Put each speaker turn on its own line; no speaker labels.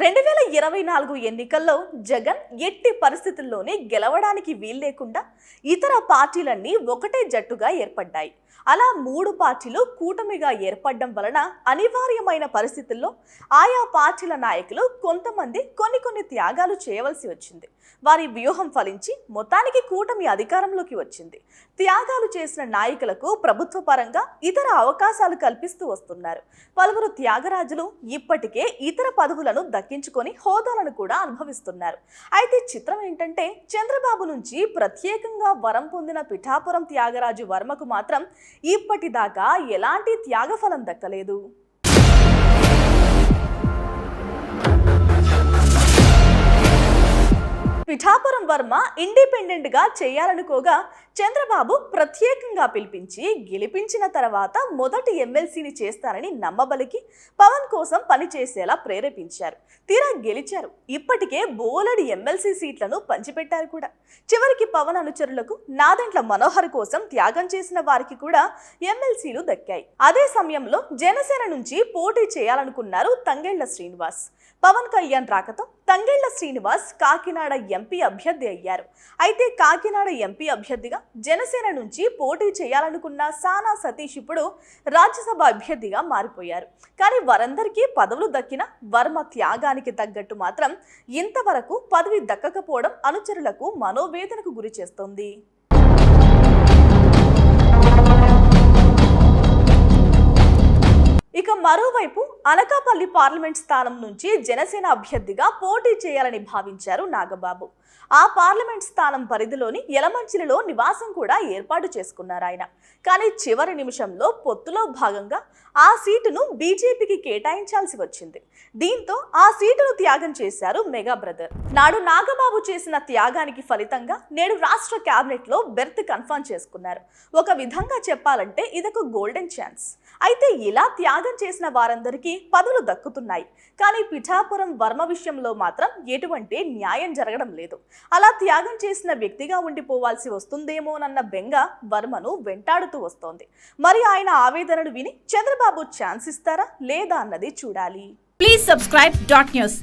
రెండు వేల ఇరవై నాలుగు ఎన్నికల్లో జగన్ ఎట్టి పరిస్థితుల్లోనే గెలవడానికి వీల్లేకుండా ఇతర పార్టీలన్నీ ఒకటే జట్టుగా ఏర్పడ్డాయి. అలా మూడు పార్టీలు కూటమిగా ఏర్పడడం వలన అనివార్యమైన పరిస్థితుల్లో ఆయా పార్టీల నాయకులు కొంతమంది కొన్ని కొన్ని త్యాగాలు చేయవలసి వచ్చింది. వారి వ్యూహం ఫలించి మొత్తానికి కూటమి అధికారంలోకి వచ్చింది. త్యాగాలు చేసిన నాయకులకు ప్రభుత్వ పరంగా ఇతర అవకాశాలు కల్పిస్తూ వస్తున్నారు. పలువురు త్యాగరాజులు ఇప్పటికే ఇతర పదవులను దక్కించుకొని హోదాలను కూడా అనుభవిస్తున్నారు. అయితే చిత్రం ఏంటంటే చంద్రబాబు నుంచి ప్రత్యేకంగా వరం పొందిన పిఠాపురం త్యాగరాజు వర్మకు మాత్రం ఇప్పటిదాకా ఎలాంటి త్యాగఫలం దక్కలేదు. పిఠాపురం వర్మ ఇండిపెండెంట్గా చేయాలనుకోగా చంద్రబాబు ప్రత్యేకంగా పిలిపించి గెలిపించిన తర్వాత మొదటి ఎమ్మెల్సీని చేస్తారని నమ్మబలికి పవన్ కోసం పనిచేసేలా ప్రేరేపించారు. తీరా గెలిచారు. ఇప్పటికే బోలెడి ఎమ్మెల్సీ సీట్లను పంచిపెట్టారు కూడా. చివరికి పవన్ అనుచరులకు నాదెంట్ల మనోహర్ కోసం త్యాగం చేసిన వారికి కూడా ఎమ్మెల్సీలు దక్కాయి. అదే సమయంలో జనసేన నుంచి పోటీ చేయాలనుకున్నారు తంగెళ్ళ శ్రీనివాస్. పవన్ కళ్యాణ్ రాకతో తంగెళ్ళ శ్రీనివాస్ కాకినాడ ఎంపీ అభ్యర్థి అయ్యారు. అయితే కాకినాడ ఎంపీ అభ్యర్థిగా జనసేన నుంచి పోటీ చేయాలనుకున్న సానా సతీష్ ఇప్పుడు రాజ్యసభ అభ్యర్థిగా మారిపోయారు. కానీ వారందరికీ పదవులు దక్కిన వర్మ త్యాగానికి తగ్గట్టు మాత్రం ఇంతవరకు పదవి దక్కకపోవడం అనుచరులకు మనోవేదనకు గురి చేస్తోంది. మరోవైపు అనకాపల్లి పార్లమెంట్ స్థానం నుంచి జనసేన అభ్యర్థిగా పోటీ చేయాలని భావించారు నాగబాబు. ఆ పార్లమెంట్ స్థానం పరిధిలోని యలమంచిలిలో నివాసం కూడా ఏర్పాటు చేసుకున్నారు ఆయన. కానీ చివరి నిమిషంలో పొత్తులో భాగంగా ఆ సీటును బీజేపీకి కేటాయించాల్సి వచ్చింది. దీంతో ఆ సీటును త్యాగం చేశారు మెగా బ్రదర్. నాడు నాగబాబు చేసిన త్యాగానికి ఫలితంగా నేడు రాష్ట్ర కేబినెట్లో బెర్త్ కన్ఫర్మ్ చేసుకున్నారు. ఒక విధంగా చెప్పాలంటే ఇదొక గోల్డెన్ ఛాన్స్. అయితే ఇలా త్యాగం చేసిన వారందరికీ పదవులు దక్కుతున్నాయి. కానీ పిఠాపురం వర్మ విషయంలో మాత్రం ఎటువంటి న్యాయం జరగడం లేదు. అలా త్యాగం చేసిన వ్యక్తిగా ఉండిపోవాల్సి వస్తుందేమోనన్న బెంగ వర్మను వెంటాడుతూ వస్తోంది. మరి ఆయన ఆవేదనను విని చంద్రబాబు ఛాన్స్ ఇస్తారా లేదా అన్నది చూడాలి.
Please subscribe dot news